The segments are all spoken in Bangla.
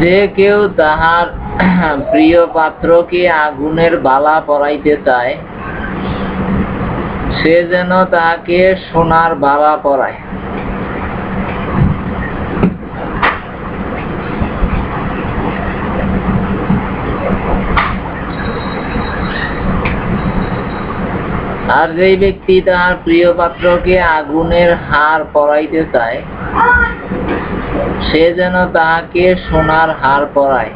যে কেউ তাহার প্রিয় পাত্রকে আগুনের বালা পরাইতে চায়, সে যেন তাহাকে সোনার বালা পরায়। আর যেই ব্যক্তি তাহার প্রিয় পাত্রকে আগুনের হার পরাইতে চায় সে যেন তাহাকে সোনার হার পরায়।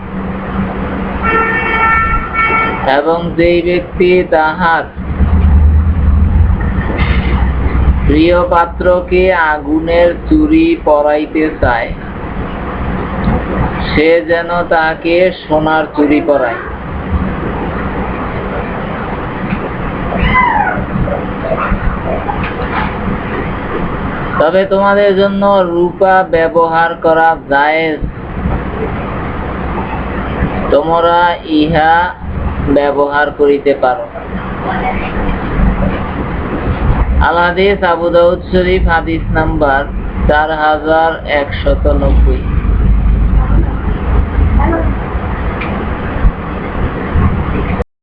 এবং যেই ব্যক্তি তাহার প্রিয় পাত্রকে আগুনের চুরি পরাইতে চায়, সে যেন তাকে সোনার চুরি পরায়। তবে তোমাদের জন্য রূপা ব্যবহার করা জায়েজ। তোমরা ইহা ব্যবহার করিতে পারো। আলহাদিস আবুদাউদ্দ আবু দাউদ শরীফ হাদিস নাম্বার চার হাজার একশত নব্বই।